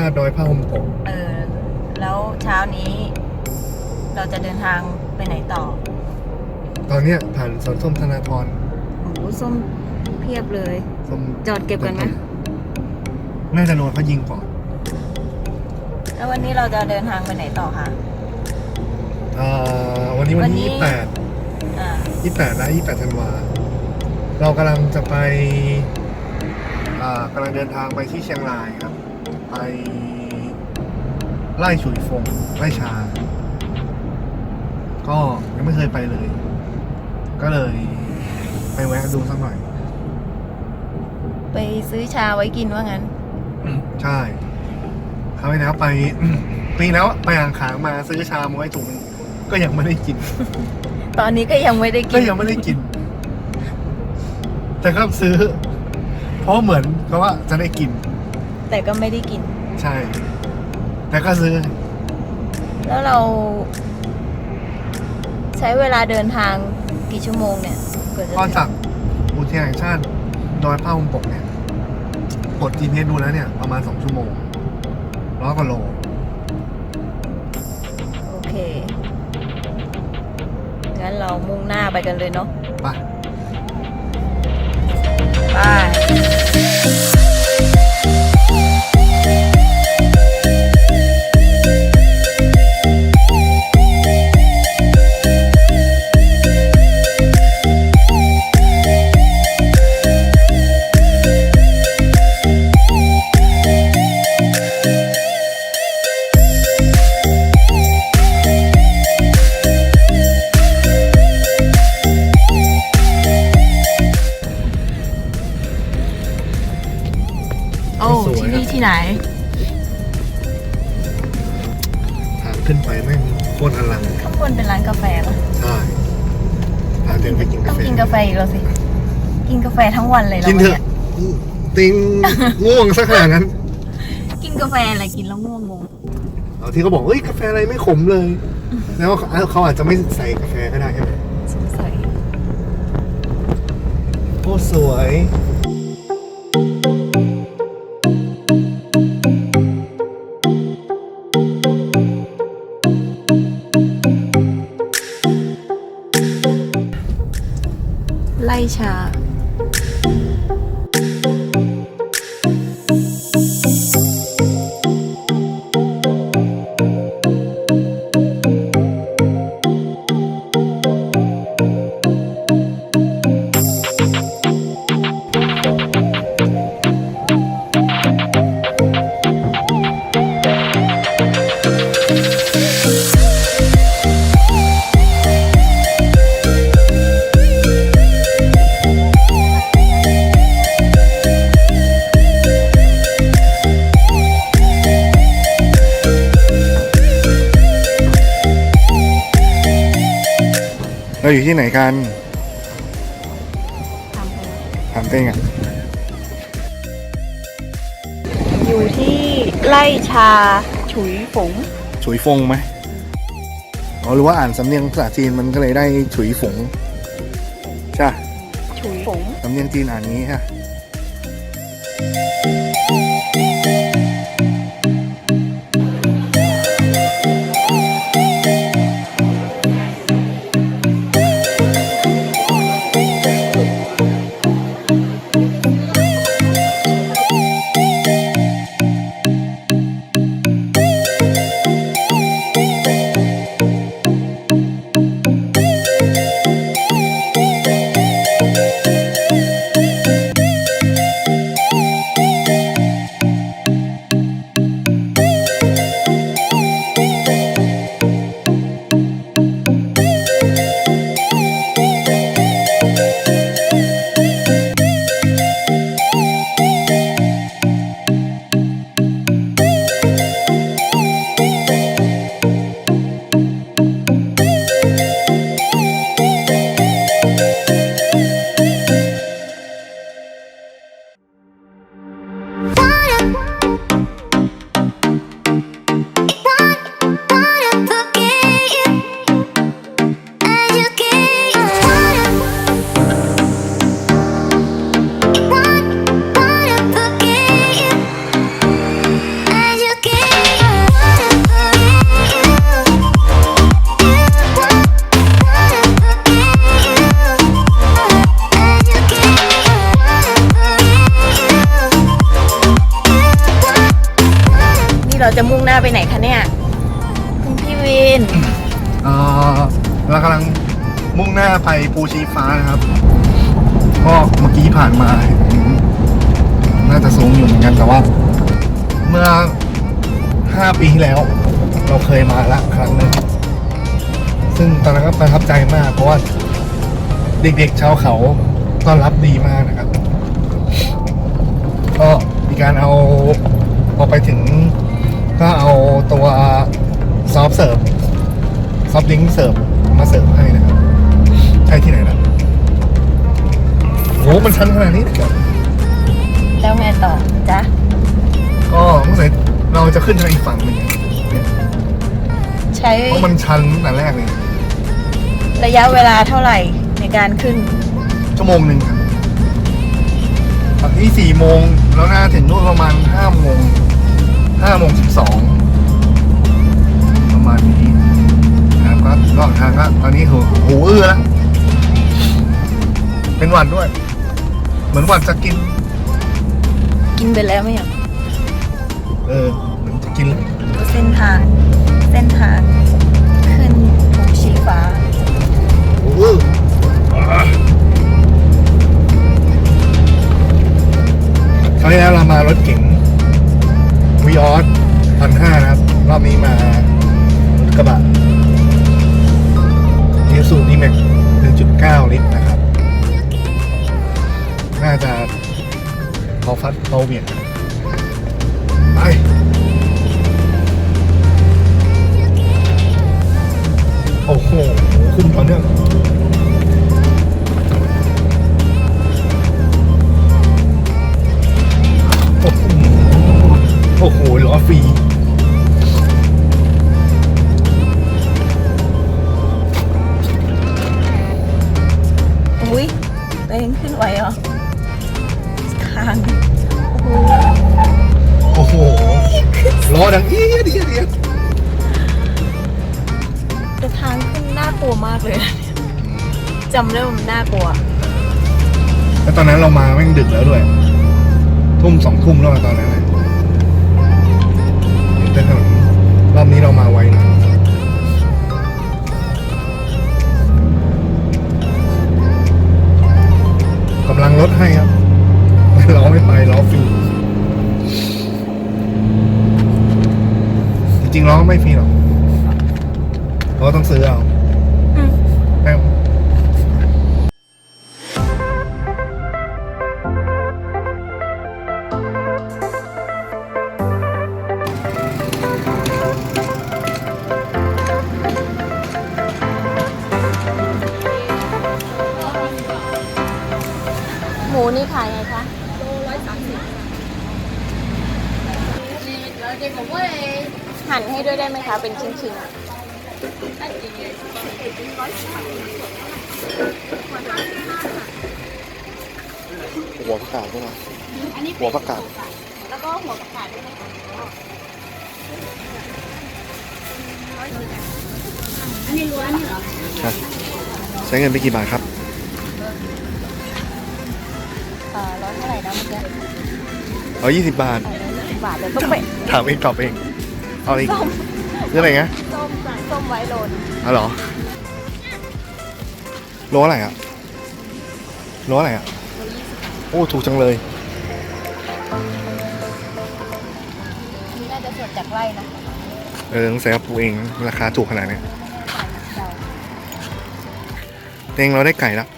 เทียนแห่งชาติดอยผ้าห่มปกเออแล้วเช้านี้ เราจะเดินทางไปไหนต่อตอนเนี้ยผ่านสวนส้มธนาธรโอ้โหส้มเพียบเลย ส้มจอดเก็บกันไหมน่าจะโดนเขายิงก่อนแล้ววันนี้เราจะเดินทางไปไหนต่อคะอ่าวันนี้วันวันนี้ ที่ยี่แปดอ่ายี่แปดนะยี่แปดธันวาเรากำลังจะไปอ่ากำลังเดินทางไปที่เชียงรายครับ ไปไล่ฉุยฟงไล่ชา ก็ยังไม่เคยไปเลย ก็เลยไปแวะดูสักหน่อย ไปซื้อชาไว้กินว่างั้น ใช่คราวที่แล้วไป ปีแล้วไปอ่างขางมาซื้อชามาไว้ถุงนึงก็ยังไม่ได้กิน ตอนนี้ก็ยังไม่ได้กิก็นยังไม่ได้กิน แต่ก็ซื้อ เพราะเหมือนกับว่าจะได้กิน แต่ก็ไม่ได้กิน ใช่ แต่ก็ซื้อ แล้วเรา ใช้เวลาเดินทางกี่ชั่วโมงเนี่ยกว่าจะก็ถึงจากอุทยานแห่งชาติดอยผ้าห่มปกเนี่ยกด GPS ดูแล้วเนี่ย ประมาณสองชั่วโมงร้อยกว่าโล โอเค งั้นเรามุ่งหน้าไปกันเลยเนาะ ที่นี่อะที่ไหน ทางขึ้นไปแม่งโคตรอลังข้างบนเป็นร้านกาแฟปะใช่ทางเดินไปกินต้กาองแฟกินกาแฟอีกแล้วสิ กินกาแฟทั้งวันเลยกินแล้วเถวัอะนี่ยติงง่วงสักขนาดนั้น กินกาแฟอะไรกินแล้วง่วงงงเอาที่เขาบอกเฮ้ยกาแฟอะไรไม่ขมเลย แล้วเขาเขาอาจจะไม่ใส่กาแฟก็ได้ใช่ไหมสงสัยโคตรสวย ไล่ เราอยู่ที่ไหนกันทำเลยถามเต้งอะ อยู่ที่ไล่ชาฉุยฝง ฉุยฟงไหมอ๋อหรือว่าอ่านสำเนียงภาษาจีนมันก็เลยได้ฉุยฝง ใช่ปะฉุยฝง สำเนียงจีนอ่านงี้ฮะ มุ่งหน้าไปภูชีฟ้านะครับ ก็เมื่อกี้ผ่านมาน่าจะสูงอยู่เหมือนกันแต่ว่า เมื่อห้าปีที่แล้ว เราเคยมาละครั้งหนึ่งซึ่งตอนนั้นก็ประทับใจมาก เพราะว่าเด็กๆชาวเขาต้อนรับดีมากนะครับ ก็มีการเอาพอไปถึง ก็เอาตัวซอฟเสิร์ฟซอฟลิงเสิร์ฟมาเสิร์ฟให้นะครับ ใช่ที่ไหนนะโหมันชันขนาดนี้เลยเหรอแล้วไงต่อจ๊ะ ก็เมื่อไหร่เราจะขึ้นทางอีกฝั่งหนึ่งใช้เพราะมันชันตั้งแต่แรกเลยระยะเวลาเท่าไหร่ในการขึ้น ชั่วโมงหนึ่งครับตอนที่สี่โมงแล้วน่าถึงนู่นประมาณห้าโมงห้าโมงสิบสองประมาณนี้นะครับก็ก็ทางก็ตอนนี้หูหูอื้อแล้ว เป็นหวัดด้วย เหมือนหวัดจะกิน กินไปแล้วไม่เหรอเออเหมือนจะกินเลยดูเส้นทาง เส้นทาง ขึ้นภูชีฟ้า โอ้โหคราวที่แล้วเรามารถเก๋งวีออสพันห้านะครับ รอบนี้มารถกระบะเอสูดีแม็กหนึ่งจุดเก้าลิตรนะครับ น่าจะพอฟัดพอเหวี่ยงไป มากเลยนะเนี่ยจำได้ว่ามันน่ากลัว แล้วตอนนั้นเรามาแม่งดึกแล้วด้วย ทุ่มสองทุ่มแล้วอะตอนนั้นเลยแต่ถนนรอบนี้เรามาไวหน่อยกำลังลดให้ครับเราไม่ไปล้อฟรีจริงๆล้อไม่ฟรีหรอกเพราะว่าต้องซื้อเอา ได้ไหมคะ เป็นชิ้นๆหัวประกาศด้วยนะหัวประกาศแล้วก็หัวกระถางด้วยนะคะอันนี้ล้วนนี่เหรอครับใช้เงินไปกี่บาทครับเอ่อร้อยเท่าไหร่นะเมื่อกี้เอายี่สิบบาทเออร้อยสิบบาทเดี๋ยวต้องไปถามเองตอบเอง เอาเอง ส้มเรื่องอะไรเงี้ยส้มส้มไว้โรนเอาเหรอโลอะไรอะโลอะไรอะโอ้ถูกจังเลยอันนี้น่าจะสดจากไร่นะเออต้องใส่กระปูเองราคาถูกขนาดเนี้ยเดาเองเราได้ไก่แล้ว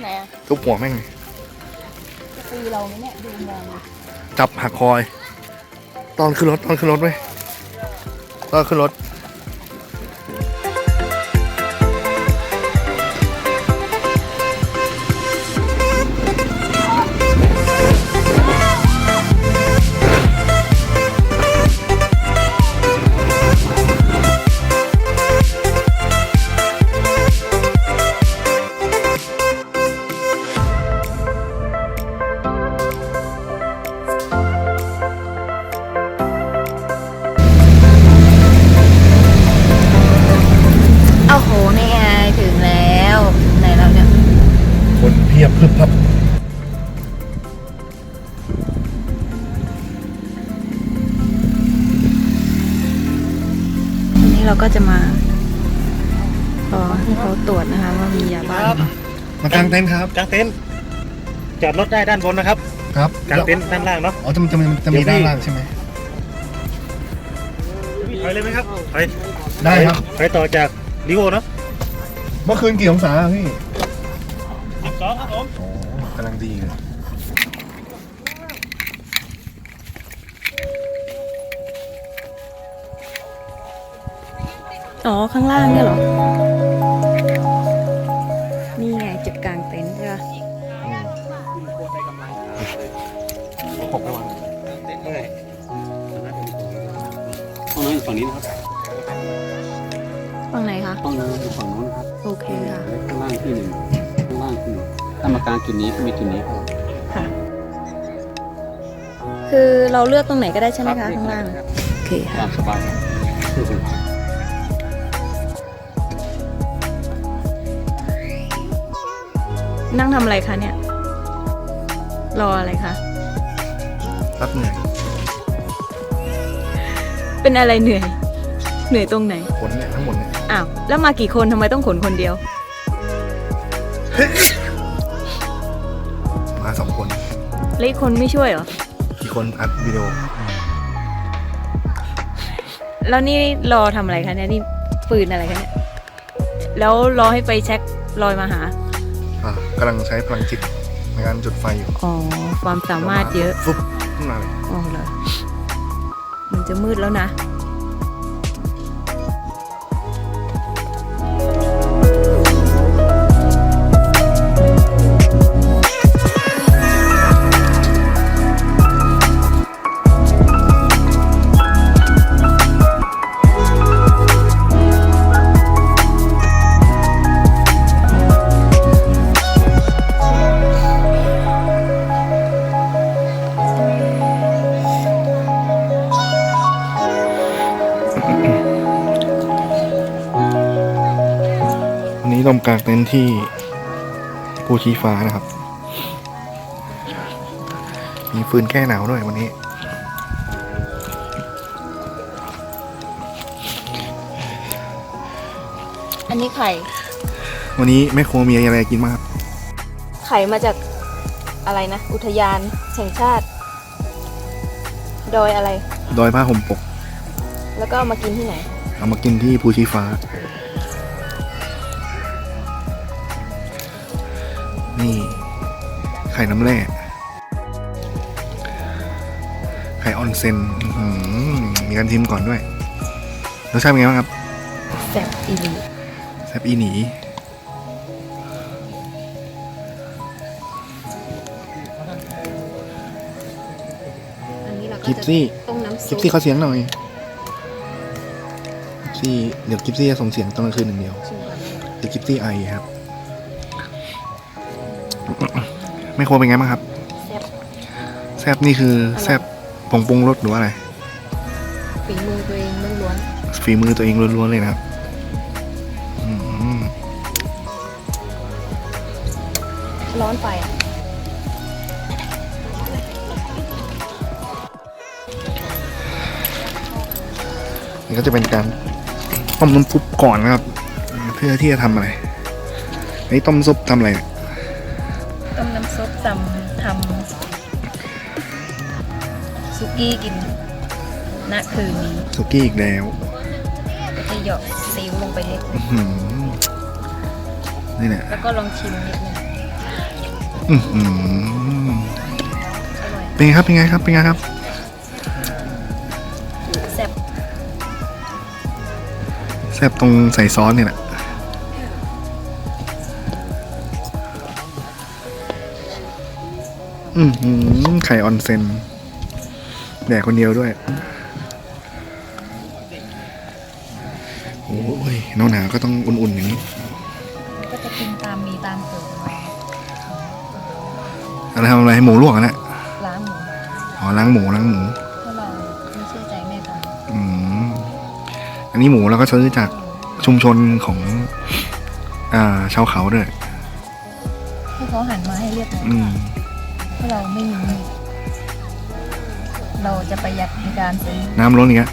ไหนอะทุบหัวแม่งเลยจะตีเราไหมเนี่ยดูมองเลยจับหักคอย ตอนขึ้นรถตอนขึ้นรถไหม ก็ขึ้นรถากางเต็นท์ครับ กางเต็นท์จอดรถได้ด้านบนนะครับ ครับกางเต็นท์ด้านล่างเนาะ อ๋อจะจะจะจะมีด้านล่างใช่ไหมไปเลยไหมครับไปได้ครับไปต่อจากลิโอเนาะ เมื่อคืนกี่องศาอะพี่สิบสองครับผมโอ้กำลังดีเลยอ๋อ ข้างล่างเนี่ยเหรอ ฝั่งนี้นะครับฝั่งไหนคะห้องน้ำอยู่ฝั่งนู้นนะครับโอเคค่ะ ข้างล่างที่หนึ่งข้างล่างที่หนึ่งถ้ามากลางจุดนี้ก็มีจุดนี้ครับค่ะ คือเราเลือกตรงไหนก็ได้ใช่ไหมคะข้างล่างโอเคค่ะ ตามสบายครับนั่งทำอะไรคะเนี่ย รออะไรคะ รับเหนื่อย เป็นอะไรเหนื่อย เหนื่อยตรงไหน ขนเนี่ยทั้งหมดเนี่ยอ้าว แล้วมากี่คนทำไมต้องขนคนเดียว มาสองคนแล้วอีกคนไม่ช่วยเหรอ กี่คนอัดวิดีโอแล้วนี่รอทำอะไรคะเนี่ยนี่ปืนอะไรคะเนี่ย แล้วรอให้ไปเช็คลอยมาหา อะกำลังใช้พลังจิตในการจุดไฟอยู่อ๋อ ความสามารถเยอะ ฟุบขึ้นมาเลย อ๋อเหรอมัน จะมืดแล้วนะ กลางเต็นท์ที่ภูชีฟ้านะครับ มีฟืนแก้หนาวด้วยวันนี้ อันนี้ไข่ วันนี้แม่ครัวมีอะไรกินบ้างครับไข่มาจากอะไรนะ อุทยานแห่งชาติ ดอยอะไร ดอยผ้าห่มปก แล้วก็เอามากินที่ไหน เอามากินที่ภูชีฟ้า ข่น้ำแร่ไข่ออนเซนอื้อหือมีการทิมก่อนด้วยรสชาติเป็นไงบ้างครับแซ่บอีหลีแซบอีหนีอันนี้เราก็กิฟจะซี่ต้มน้ำกิซุฟปซี่เขาเสียงหน่อยกิฟซี่เดี๋ยวกิฟซี่จะส่งเสียงตอนกลางคืนหนึ่างเดียวชิมก่อนเดี๋ยวกิฟซี่ไอครับแม่ครัวเป็นไงบ้างครับแซ่บ แซบนี่คือแซบผงปรุงรสหรือว่าอะไรฝีมือตัวเองล้วนฝีมือตัวเองล้วนๆเลยนะครับอืมๆร้อนไปอะนี่ก็จะเป็นการต้มน้ำซุปก่อนนะครับ เพื่อที่จะทำอะไรไอ้ต้มซุปทำอะไรเนี่ยต้มน้ำซุป ทำทำซุกี้กินณคืนนี้สุกี้อีกแล้วก็จะหยอกซีอิ๊วลงไปนิดนึงอื้อหือนี่แหละแล้วก็ลองชิมนิดนึงอื้อหืออร่อยเป็นไงครับ เป็นไงครับ เป็นไงครับ แซ่บแซบตรงใส่ซอสเนี่ยแหละ อือหือไข่ออนเซนแดกคนเดียวด้วย โอ้ยหนาวหนาก็ต้องอุ่นๆอย่างนี้ก็จะกินตามมีตามเกิดอะไรทำอะไรให้หมูลวกอะนะล้างหมูอ๋อล้างหมูล้างหมู เพราะเราไม่เชื่อใจแม่ก่อนอืมอันนี้หมูเราก็ซื้อจากชุมชนของ อ่าชาวเขาด้วยให้เขาหันมาให้เรียบร้อยอืม ถ้าเราไม่มีเราจะประหยัดในการซื้อน้ำล้นอย่างเงี้ย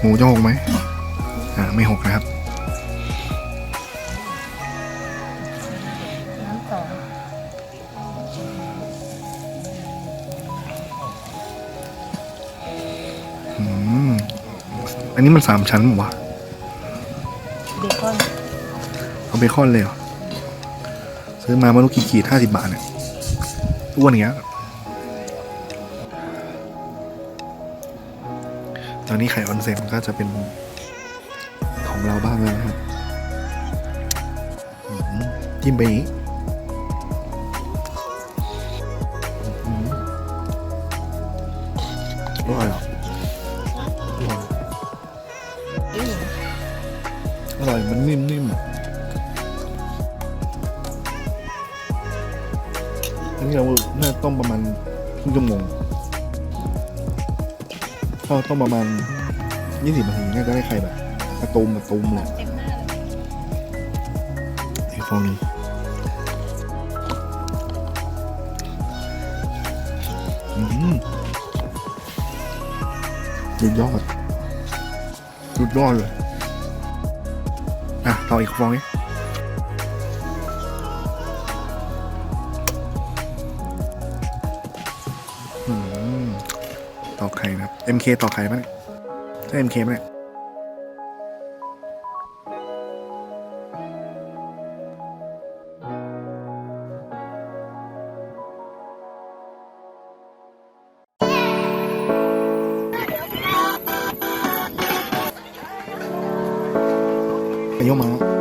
หมูจะหกไหมอ่าไม่หกนะครับ อันนี้มันสามชั้นเหรอวะเบคอนเอาเบคอนเลยเหรอ ซื้อมาไม่รู้กี่ขีดห้าสิบบาทเนี่ยอ้วนอย่างเงี้ย ตอนนี้ไข่ออนเซ็นก็จะเป็นของเราบ้างแล้วนะครับอืมจิ้มไปอย่างนี้ ต้มประมาณยี่สิบนาทีน่าจะได้ไข่แบบกระตุมกระตุมเลยเต็มหน้าเลยไอ้ฟองนี้สุดยอดสุดยอดเลย อะ ต่ออีกฟองนี้ อไข่นะครับ MK ต่อไข่ปะเนี่ยใช่ MK ปะเนี่ยอายุมา